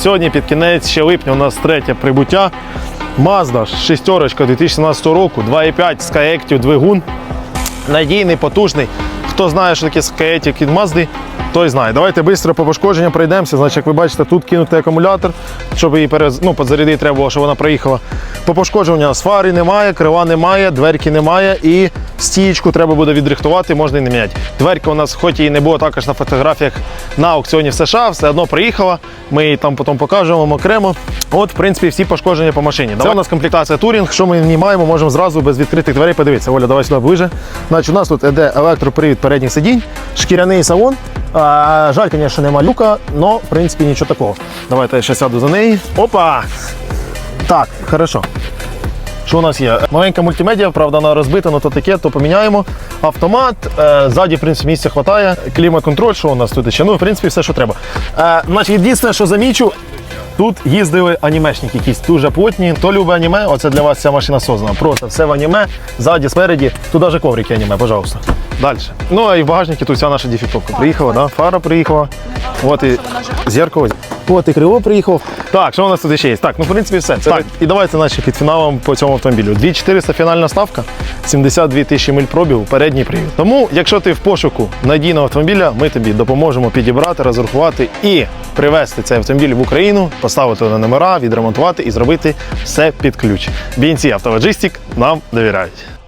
сьогодні під кінець ще липня у нас третє прибуття. Mazda шестерочка 2017 року, 2,5 Skyactiv двигун. Надійний, потужний. Хто знає, що таке Skyactiv від Mazda, той знає. Давайте швидко по пошкодженням пройдемося. Значить, як ви бачите, тут кинутий акумулятор, щоб її перез... ну, підзарядити треба було, щоб вона проїхала. По пошкодженню фари немає, крила немає, дверки немає і стієчку треба буде відрихтувати, можна і не міняти. Дверка у нас, хоч і не було також на фотографіях на аукціоні в США, все одно приїхала. Ми її там потім покажемо окремо. От, в принципі, всі пошкодження по машині. Це у нас комплектація турінг. Що ми в ній маємо, можемо зразу без відкритих дверей подивитися. Оля, давай сюди ближе. Значить, у нас тут іде електропривід передніх сидінь, шкіряний салон. А, жаль, звісно, нема люка, але в принципі нічого такого. Давайте я ще сяду за неї. Опа! Так, хорошо. Що у нас є? Маленька мультимедіа, правда, вона розбита, але то таке, то поміняємо. Автомат, е, ззаді, в принципі, місця вистачає. Клімат-контроль, що у нас тут ще? Ну, в принципі, все, що треба. Е, значить, єдине, що замічу, тут їздили анімешники якісь дуже плотні. Хто любить аніме, оце для вас ця машина создана. Просто все в аніме, ззаді, спереді. Тут навіть коврики аніме, пожалуйста. Далі. Ну, а і в багажнику тут вся наша дефектовка. Приїхала, да? фара приїхала. От і зеркало. От і крило приїхав. Так, що у нас тут ще є? Так, ну в принципі все. Це так. І давайте наче під фіналом по цьому автомобілю. 2400 фінальна ставка, 72 тисячі миль пробігу, передній привід. Тому, якщо ти в пошуку надійного автомобіля, ми тобі допоможемо підібрати, розрахувати і привезти цей автомобіль в Україну, поставити на номера, відремонтувати і зробити все під ключ. BNC Автолоджистик нам довіряють.